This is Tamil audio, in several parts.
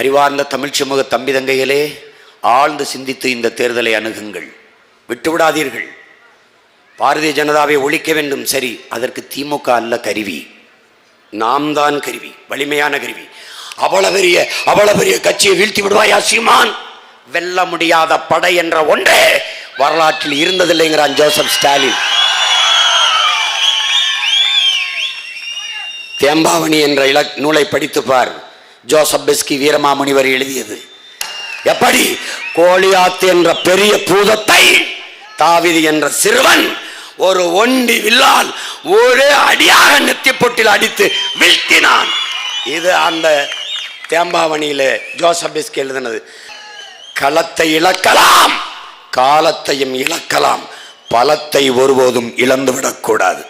அறிவார்ந்த தமிழ் சமூக தம்பி தங்கைகளே ஆழ்ந்து சிந்தித்து இந்த தேர்தலை அணுகுங்கள். விட்டுவிடாதீர்கள். பாரதிய ஜனதாவை ஒழிக்க வேண்டும். சரி அதற்கு திமுக அல்ல கருவி. நாம் தான் கருவி வலிமையான கருவி. அவ்வளவு பெரிய அவ்வளவு பெரிய கட்சியை வீழ்த்தி விடுவாயா சீமான்? வெல்ல முடியாத படை என்ற ஒன்றே வரலாற்றில் இருந்ததில்லைங்கிறான் ஜோசப் ஸ்டாலின். தேம்பாவணி என்ற இல நூலை படித்துப்பார் ஜோசப் பெஸ்கி வீரமாமுனிவர் எழுதியது. எப்படி? கோழியாத்து என்ற பெரிய பூதத்தை தாவிதி என்ற சிறுவன் ஒரு ஒண்டி வில்லால் ஒரே அடியாக நெத்திப்பொட்டில் அடித்து வீழ்த்தினான். இது அந்த தேம்பாவணியில ஜோசப் பெஸ்கி எழுதினது. களத்தை இழக்கலாம் காலத்தையும் இழக்கலாம் பலத்தை ஒருபோதும் இழந்துவிடக்கூடாது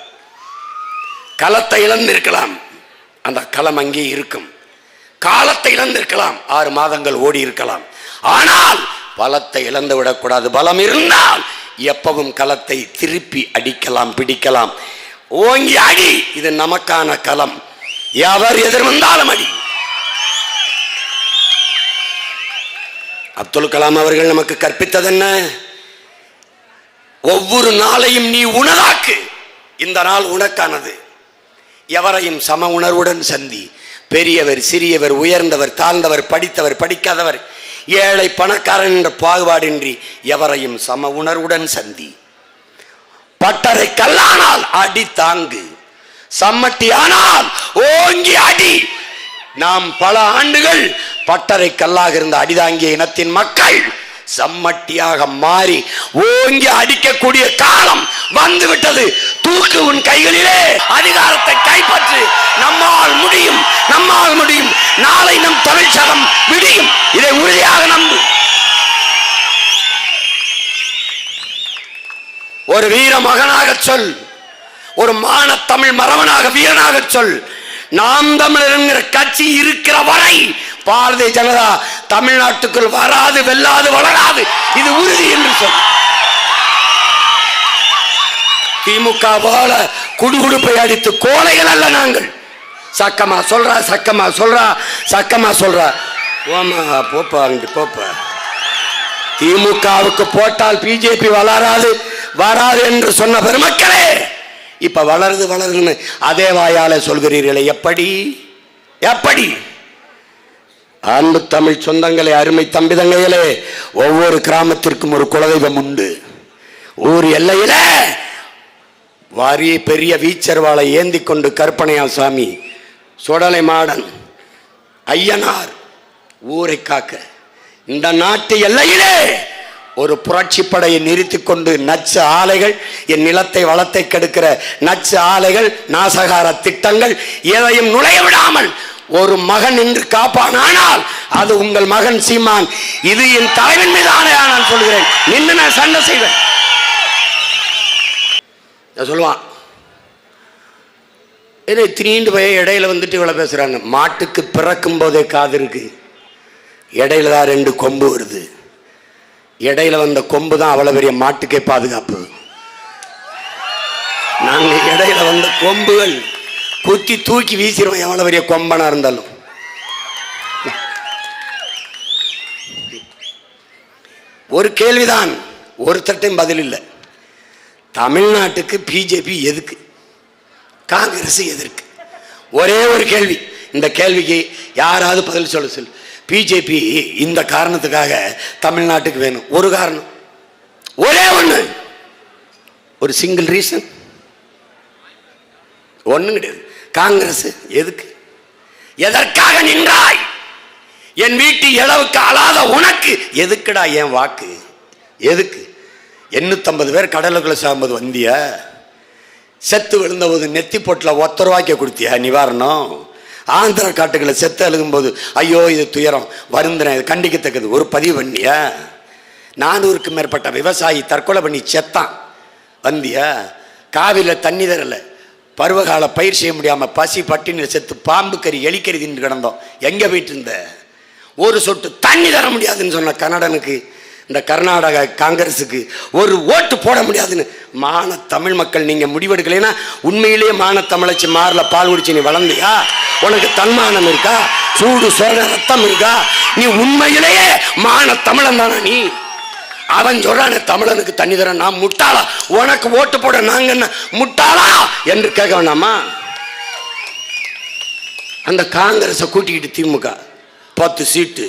களத்தை இழந்திருக்கலாம் அந்த களம் அங்கே இருக்கும். காலத்தை இழந்திருக்கலாம். ஆறு மாதங்கள் ஓடி இருக்கலாம். ஆனால் பலத்தை இழந்து விடக்கூடாது. பலம் இருந்தால் எப்பவும் களத்தை திருப்பி அடிக்கலாம் பிடிக்கலாம். ஓங்கி அடி இது நமக்கான களம். எவர் எதிர் வந்தாலும் அடி. அப்துல் கலாம் அவர்கள் நமக்கு கற்பித்தது என்ன ஒவ்வொரு நாளையும் நீ உணராக்கு இந்த நாள் உனக்கானது. எவரையும் சம உணர்வுடன் சந்தி. பெரியவர் சிறியவர் உயர்ந்தவர் தாழ்ந்தவர் படித்தவர் படிக்காதவர் ஏழை பணக்காரன் என்ற பாகுபாடின்றி எவரையும் சம உணர்வுடன் சந்தி. பட்டறை கல்லானால் அடி தாங்கு சம்மட்டி ஆனால் ஓங்கி அடி. நாம் பல ஆண்டுகள் பட்டறை கல்லாக இருந்த அடிதாங்கிய இனத்தின் மக்கள் சம்மட்டியாக மாறி ஓங்கி அடிக்கக்கூடிய காலம் வந்து விட்டது தூக்கு உன் கைகளிலே. அதிகாரத்தை கைப்பற்று. நம்மால் முடியும். நம்மால் முடியும். நாளை நம் தொழிற்சகம் விடியும். இதை உறுதியாக நம்பு. ஒரு வீர மகனாக சொல். ஒரு மான தமிழ் மரவனாக வீரனாக சொல். நாம் தமிழர் என்கிற கட்சி இருக்கிற வரை பாரதிய ஜனதா தமிழ்நாட்டுக்குள் வராது வெல்லாது வளராது. இது உறுதி என்று சொல். திமுக போல குடுகுடுப்பை அடித்து கோலைகள் அல்ல நாங்கள். சக்கமா சொல்றா சக்கமா சொல்றா சக்கமா சொல்றா. போமா போப்பா போப்ப போப்பா. திமுகவுக்கு போட்டால் பிஜேபி வளராது வராது என்று சொன்ன பெருமக்களே இப்ப வளருது வளருதுன்னு அதே வாயால சொல்கிறீர்களே எப்படி? எப்படி? அன்பு தமிழ் சொந்தங்களே அருமை தம்பிதங்களே ஒவ்வொரு கிராமத்திற்கும் ஒரு குலதெய்வம் உண்டு. ஊர் எல்லையில வாரிய பெரிய வீச்சர்வாளை ஏந்தி கொண்டு கற்பனையா சாமி சுடலை மாடன் ஐயனார் ஊரை காக்க. இந்த நாட்டு எல்லையிலே ஒரு புரட்சி படையை நிறுத்தி கொண்டு நச்சு ஆலைகள் என் நிலத்தை வளத்தை கெடுக்கிற நச்சு ஆலைகள் நாசகார திட்டங்கள் எதையும் நுழைய விடாமல் ஒரு மகன் நின்று காப்பானானால் அது உங்கள் மகன் சீமான். இது என் தலைவன் மீது ஆணையா நான் சொல்கிறேன். நின்று நான் சண்டை செய்வேன். சொல்லுவான் ஏதோ திரீண்டு போய் இடையில வந்துட்டு இவ்வளோ பேசுகிறாங்க மாட்டுக்கு பிறக்கும் போதே காது இருக்கு. இடையில தான் ரெண்டு கொம்பு வருது. இடையில வந்த கொம்பு தான் அவ்வளோ பெரிய மாட்டுக்கே பாதுகாப்பு. நாங்கள் இடையில வந்த கொம்புகள் குத்தி தூக்கி வீசிடுவோம் எவ்வளோ பெரிய கொம்பனாக இருந்தாலும் ஒரு கேள்விதான் ஒருத்தட்டையும் பதில் இல்லை தமிழ்நாட்டுக்கு பிஜேபி எதுக்கு காங்கிரஸ் எதற்கு ஒரே ஒரு கேள்வி இந்த கேள்விக்கு யாராவது பதில் சொல்ல சொல் பிஜேபி இந்த காரணத்துக்காக தமிழ்நாட்டுக்கு வேணும் ஒரு காரணம் ஒரே ஒன்று ஒரு சிங்கிள் ரீசன் ஒன்றும் கிடையாது காங்கிரஸ் எதுக்கு? எதற்காக நின்றாய்? என் வீட்டு இளவுக்கு அழாத உனக்கு எதுக்குடா என் வாக்கு? எதுக்கு? எண்ணூத்தம்பது பேர் கடலுக்குள்ள சாம்பது வந்திய. செத்து விழுந்தபோது நெத்தி பொட்டில் ஒத்த ரூபாய்க்கு கொடுத்தியா நிவாரணம்? ஆந்திர காட்டுகளை செத்து அழுகும்போது ஐயோ இது துயரம் வருந்தின இது கண்டிக்கத்தக்கது ஒரு பதிவு பண்ணியா? நானூறுக்கும் மேற்பட்ட விவசாயி தற்கொலை பண்ணி செத்தான். வந்தியா காவிரியில் தண்ணி தரலை. பருவகால பயிர் செய்ய முடியாமல் பசி பட்டினி செத்து பாம்பு கறி எலிக்கறி தின்று கிடந்தோம். எங்கே போயிட்டு இருந்த ஒரு சொட்டு தண்ணி தர முடியாதுன்னு சொன்ன கன்னடனுக்கு இந்த கர்நாடகா காங்கிரஸுக்கு ஒரு ஓட்டு போட முடியாதுன்னு மான தமிழ் மக்கள் நீங்கள் முடிவெடுக்கலைன்னா உண்மையிலேயே மான தமிழச்சி மாறல பால் குடிச்சு நீ வளர்ந்தியா? உனக்கு தன்மானம் இருக்கா? சூடு சோழ ரத்தம் இருக்கா? நீ உண்மையிலேயே மான தமிழன் தானா நீ? அவன் சொல்றான் தமிழனுக்கு தண்ணி தர நான் முட்டாளா? உனக்கு ஓட்டு போட நாங்க என்ன முட்டாளா? என்று கேட்க வேண்டாமா? அந்த காங்கிரஸை கூட்டிக்கிட்டு திமுக பத்து சீட்டு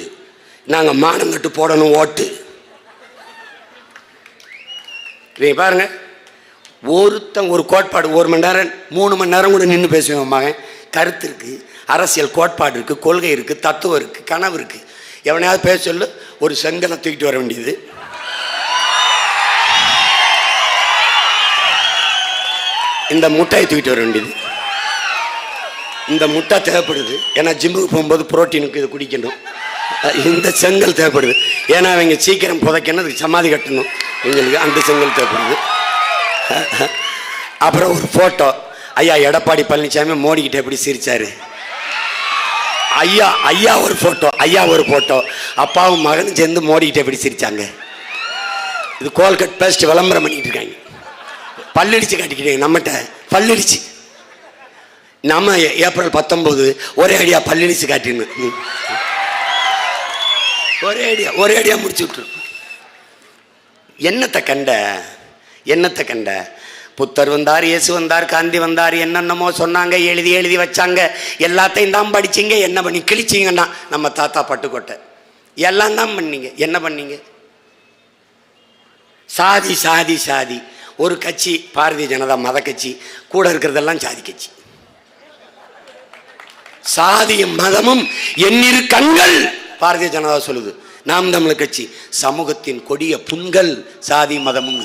நாங்க மானங்கட்டு போடணும் ஓட்டு. நீ பாருங்க ஒருத்தன் ஒரு கோட்பாடு ஒரு மணி நேரம் மூணு மணி நேரம் கூட நின்று பேசுவேன் மகன். கருத்து இருக்கு அரசியல் கோட்பாடு இருக்கு கொள்கை இருக்கு தத்துவம் இருக்கு கனவு இருக்கு. எவனையாவது பேச சொல்லு ஒரு செங்கலை தூக்கிட்டு வர வேண்டியது. இந்த முட்டையை தூக்கிட்டு வர வேண்டியது. இந்த முட்டை தேவைப்படுது. ஏன்னா ஜிம்முக்கு போகும்போது புரோட்டீனுக்கு இது குடிக்கணும். இந்த செங்கல் தேவைப்படுது. ஏன்னா அவங்க சீக்கிரம் புதைக்கணும் அதுக்கு சமாதி கட்டணும். எங்களுக்கு அந்த செங்கல் தேவைப்படுது. அப்புறம் ஒரு ஃபோட்டோ ஐயா எடப்பாடி பழனிசாமி மோடிக்கிட்ட எப்படி சிரிச்சாரு? ஐயா ஐயா ஒரு ஃபோட்டோ ஐயா ஒரு ஃபோட்டோ அப்பாவும் மகனும் சேர்ந்து மோடிக்கிட்ட எப்படி சிரிச்சாங்க? இது கோல்கட் பேஸ்ட் விளம்பரம் பண்ணிட்டு பல்லடிச்சு காட்டிக்கிட்டீங்க நம்மகிட்ட. பல்லடிச்சு. நம்ம ஏப்ரல் பத்தொன்பது ஒரே அடியா பல்லடிச்சு காட்டின்னு. ம். ஒரே அடியா ஒரே அடியா முடிச்சு விட்டுரு. என்னத்தை கண்ட என்னத்தை கண்ட? புத்தர் வந்தார் இயேசு வந்தார் காந்தி வந்தார் என்னென்னமோ சொன்னாங்க எழுதி எழுதி வச்சாங்க. எல்லாத்தையும் தான் படிச்சீங்க என்ன பண்ணி கிழிச்சிங்கன்னா நம்ம தாத்தா பட்டுக்கோட்டை. எல்லாம் தான் பண்ணீங்க. என்ன பண்ணீங்க? சாதி சாதி சாதி. ஒரு கட்சி பாரதிய ஜனதா மத கட்சி கூட இருக்கிறதெல்லாம் சாதி கட்சி. சாதியும் மதமும் எண்ணிரு கண்கள் பாரதிய ஜனதா சொல்லுது. நாம் தமிழர் கட்சி சமூகத்தின் கொடிய புண்கள் சாதி மதமும்.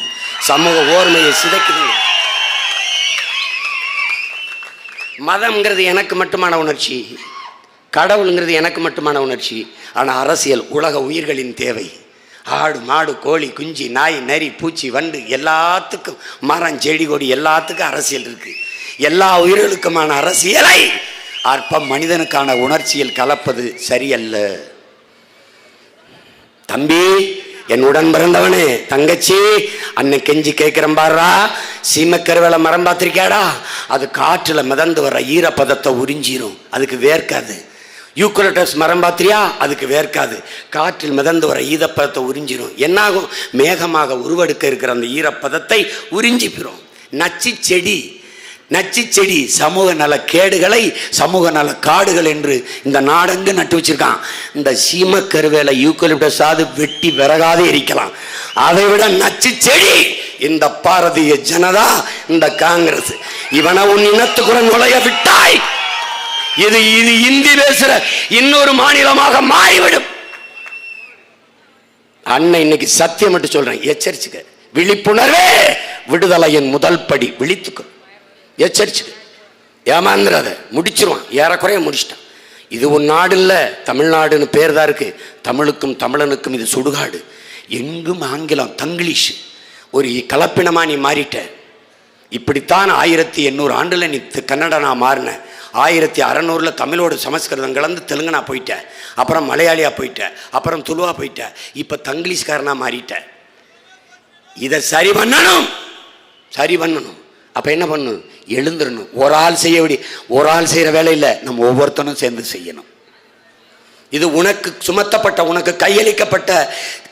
சமூக ஓர்மையை சிதைக்குது. மதம்ங்கிறது எனக்கு மட்டுமான உணர்ச்சி கடவுளுங்கிறது எனக்கு மட்டுமான உணர்ச்சி ஆனால் அரசியல் உலக உயிர்களின் தேவை. ஆடு மாடு கோழி குஞ்சு நாய் நரி பூச்சி வண்டு எல்லாத்துக்கும் மரம் செடி கொடி எல்லாத்துக்கும் அரசியல் இருக்கு. எல்லா உயிர்களுக்குமான அரசியலை அற்ப மனிதனுக்கான உணர்ச்சியில் கலப்பது சரியல்ல. தம்பி என் உடன் பிறந்தவனே தங்கச்சி அன்னை கெஞ்சி கேட்கிறேன் பாருடா. சீமக்கருவேல மரம் பார்த்துருக்கியாடா? அது காற்றுல மிதந்து வர ஈரப்பதத்தை உறிஞ்சிரும். அதுக்கு வேர்க்காது யூக்கலட்டஸ் மரம் பார்த்தியா? அதுக்கு வேர்க்காது. காற்றில் மிதந்து வர ஈரப்பதத்தை உறிஞ்சிடும் என்னாகும்? மேகமாக உருவெடுக்க இருக்கிற அந்த ஈரப்பதத்தை உறிஞ்சிப்பிரும். நச்சு செடி நச்சு செடி சமூக நல கேடுகளை சமூக நல காடுகள் என்று இந்த நாடெங்கு நட்டு வச்சிருக்கான். இந்த சீம கருவேல யூக்கலிப்டஸாது வெட்டி விறகாது எரிக்கலாம். அதை விட நச்சு செடி இந்த பாரதிய ஜனதா இந்த காங்கிரஸ். இவனை உன் இனத்துக்குடன் நுழைய விட்டாய். இது இது இந்தி பேசுற இன்னொரு மாநிலமாக மாறிவிடும். அண்ணன் இன்னைக்கு சத்தியம் மட்டும் சொல்றேன். எச்சரிச்சுக்க. விழிப்புணர்வே. விடுதலையின் முதல் படி. விழித்துக்க. எச்சரிச்சுக்க. ஏமாந்துடாத முடிச்சிருவான். ஏறக்குறைய முடிச்சிட்டான். இது ஒரு நாடு இல்லை தமிழ்நாடுன்னு பேர் தான் இருக்கு. தமிழுக்கும் தமிழனுக்கும் இது சுடுகாடு. எங்கும் ஆங்கிலம். தங்கிலீஷ். ஒரு கலப்பினமா நீ மாறிட்ட. இப்படித்தான் ஆயிரத்தி எண்ணூறு ஆண்டுல நீ கன்னட கன்னடனா மாறின. ஆயிரத்தி அறநூறுல தமிழோட சமஸ்கிருதம் கலந்து தெலுங்கனா போயிட்டேன் அப்புறம் மலையாளியா போயிட்டேன் அப்புறம் துளுவா போயிட்டேன் இப்போ தங்கிலீஷ்காரனாக மாறிட்டேன் இதை சரி பண்ணணும். சரி பண்ணணும். அப்போ என்ன பண்ணணும்? எழுந்துடணும் ஒரு ஆள் செய்ய வேண்டிய ஒரு ஆள் செய்கிற வேலையில் நம்ம ஒவ்வொருத்தனும் சேர்ந்து செய்யணும். இது உனக்கு சுமத்தப்பட்ட உனக்கு கையளிக்கப்பட்ட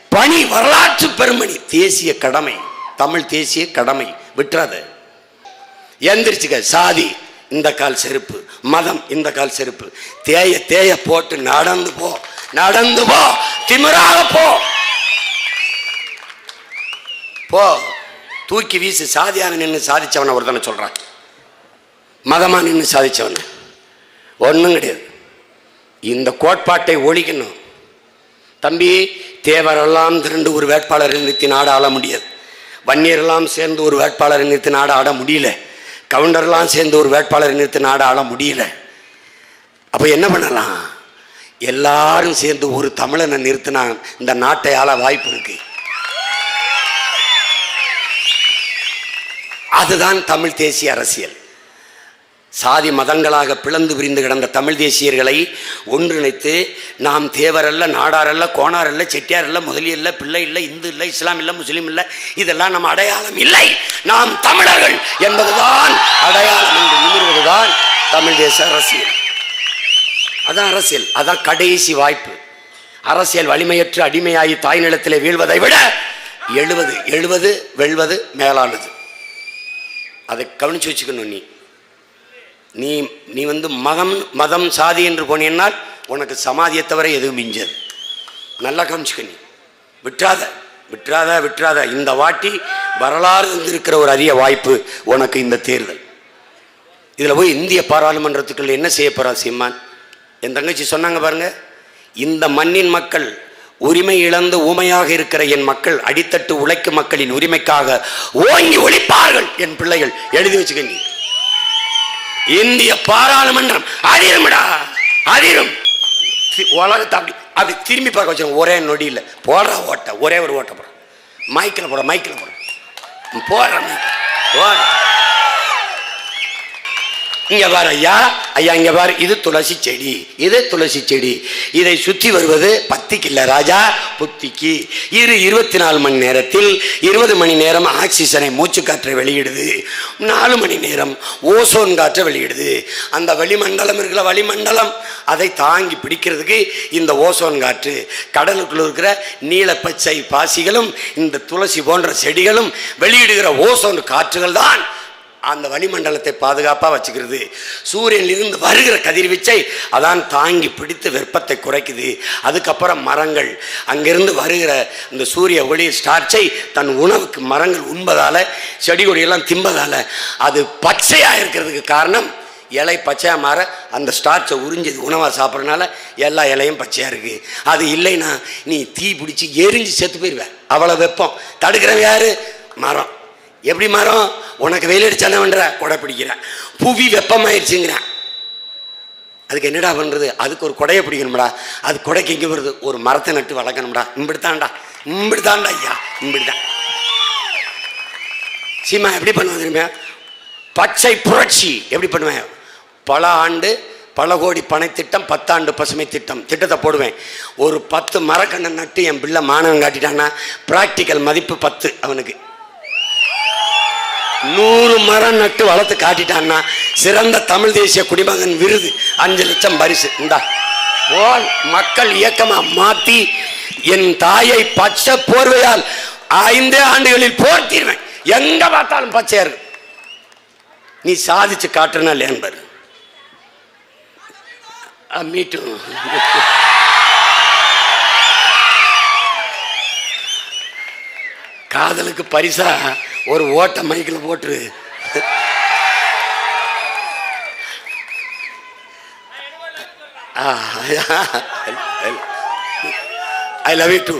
பணி வரலாற்று பெருமணி. தேசிய கடமை. தமிழ் தேசிய கடமை. விட்டுறாது. எந்திரிச்சுக்க. சாதி. இந்த கால் செருப்பு. மதம் இந்த கால் செருப்பு. தேய தேய போட்டு நடந்து போ. நடந்து போ. திமிராக போ. போ. தூக்கி வீசு சாதியான நின்று சாதிச்சவனை ஒருத்தனை சொல்றான். மதமா நின்று சாதிச்சவனை. ஒன்றும் கிடையாது. இந்த கோட்பாட்டை ஒழிக்கணும். தம்பி தேவரெல்லாம் திரண்டு ஒரு வேட்பாளரை நிறுத்தி நாடு ஆள முடியாது. வன்னியரெல்லாம் சேர்ந்து ஒரு வேட்பாளரை நிறுத்தி நாடு ஆட முடியல. கவுண்டர்லாம் சேர்ந்து ஒரு வேட்பாளரை நிறுத்தி நாடு ஆள முடியல. அப்போ என்ன பண்ணலாம்? எல்லாரும் சேர்ந்து ஒரு தமிழனை நிறுத்தினா இந்த நாட்டை ஆள வாய்ப்பு இருக்கு. அதுதான் தமிழ் தேசிய அரசியல். சாதி மதங்களாக பிளந்து பிரிந்து கிடந்த தமிழ் தேசியர்களை ஒன்றிணைத்து நாம் தேவரல்ல நாடாரல்ல கோணாரல்ல செட்டியாரல்ல முதலியல்ல பிள்ளை இல்லை இந்து இல்லை இஸ்லாம் இல்லை முஸ்லீம் இல்லை இதெல்லாம் நம்ம அடையாளம் இல்லை. நாம் தமிழர்கள் என்பதுதான் அடையாளம் என்று நிமிர்வதுதான் தமிழ் தேச அரசியல். அதான் அரசியல் அதான் கடைசி வாய்ப்பு. அரசியல் வலிமையற்று அடிமையாகி தாய் நிலத்திலே வீழ்வதை விட எழுவது எழுவது வெல்வது மேலானது. அதை கவனிச்சு வச்சுக்கணும் நீ. நீ நீ வந்து மதம் மதம் சாதி என்று போனீன்னால் உனக்கு சமாதியை தவிர எதுவும் மிஞ்சது. நல்லா கவனிச்சுக்க நீ. விட்டுறாத விட்டுறாத விட்டுறாத. இந்த வாட்டி வரலாறு இருக்கிற ஒரு அரிய வாய்ப்பு உனக்கு இந்த தேர்தல். இதில் போய் இந்திய பாராளுமன்றத்துக்குள்ள என்ன செய்ய போகிறா சீமான்? என் தங்கச்சி சொன்னாங்க பாருங்க இந்த மண்ணின் மக்கள் உரிமை இழந்து ஊமையாக இருக்கிற என் மக்கள் அடித்தட்டு உழைக்கும் மக்களின் உரிமைக்காக ஓங்கி ஒழிப்பார்கள் என் பிள்ளைகள். எழுதி வச்சுக்க நீ. இந்திய பாராளுமன்றம். அதிரும்டா. அதிரும். உலகத்தை அப்படி அப்படி திரும்பி பார்க்க வச்சோம் ஒரே நொடியில். போடுற ஓட்ட. ஒரே ஒரு ஓட்ட போடுறோம் மைக்கில் போட மைக்கில் போட. போடுற போடுற இங்க பாரு ஐயா ஐயா இங்க பாரு. இது துளசி செடி. இது துளசி செடி. இதை சுத்தி வருவது பத்திக்கு இல்லை ராஜா புத்திக்கு. இரு இருபத்தி நாலு மணி நேரத்தில் இருபது மணி நேரம் ஆக்சிஜனை மூச்சு காற்றை வெளியிடுது. நாலு மணி நேரம் ஓசோன் காற்றை வெளியிடுது. அந்த வளிமண்டலம் இருக்கிற வளிமண்டலம். அதை தாங்கி பிடிக்கிறதுக்கு இந்த ஓசோன் காற்று. கடலுக்குள்ள இருக்கிற நீல பச்சை பாசிகளும் இந்த துளசி போன்ற செடிகளும் வெளியிடுகிற ஓசோன் காற்றுகள் தான் அந்த வளிமண்டலத்தை பாதுகாப்பாக வச்சுக்கிறது. சூரியனிலிருந்து வருகிற கதிர்வீச்சை அதான் தாங்கி பிடித்து வெப்பத்தை குறைக்குது. அதுக்கப்புறம் மரங்கள். அங்கிருந்து வருகிற இந்த சூரிய ஒளி ஸ்டார்ச்சை தன் உணவுக்கு மரங்கள் உண்பதால் செடி கொடியெல்லாம் திம்பதால் அது பச்சையாக இருக்கிறதுக்கு காரணம் இலை பச்சையாக மாற அந்த ஸ்டார்ச்சை உறிஞ்சது உணவாக சாப்பிட்றதுனால எல்லா இலையும் பச்சையாக இருக்குது அது இல்லைன்னா நீ தீ பிடிச்சி எரிஞ்சு செத்து போயிடுவேன் அவ்வளோ வெப்பம். தடுக்கிறவன் யார்? மரம். எப்படி மரம் உனக்கு வெயில் அடிச்சானே பண்ற? கொடை பிடிக்கிறேன் புவி வெப்பமாயிருச்சுங்கிறேன். அதுக்கு என்னடா பண்ணுறது அதுக்கு ஒரு கொடையை பிடிக்கணும்டா. அது கொடைக்கு எங்கே வருது ஒரு மரத்தை நட்டு வளர்க்கணும்டா. இம்பிடித்தான்டா. இம்பிடித்தான்டா ஐயா. இம்பிடிதான் சீமா எப்படி பண்ணுவேன் தெரியுமா? பச்சை புரட்சி. எப்படி பண்ணுவேன்? பல ஆண்டு பல கோடி பனை திட்டம் பத்தாண்டு பசுமை திட்டம். திட்டத்தை போடுவேன். ஒரு பத்து மரக்கண்ணை நட்டு என் பிள்ளை மாணவன் காட்டிட்டான்னா ப்ராக்டிக்கல் மதிப்பு பத்து அவனுக்கு. நூறு மரம் நட்டு வளர்த்து காட்டிட்டான்னா சிறந்த தமிழ் தேசிய குடிமகன் விருது அஞ்சு லட்சம் பரிசு. இந்தா. போல் மக்கள் இயக்கமா மாத்தி என் தாயை பச்சை போர்வையால் ஐந்தே ஆண்டுகளில் போர்த்திடுவேன் எங்க பார்த்தாலும் பச்சையா இருக்கு நீ சாதிச்சு காட்டுறனா லேன்பர் மீட்டும் காதலுக்கு பரிசா? ஒரு ஓட்ட மைக்கில் போட்டுரு ஐ லவ் யூ டூ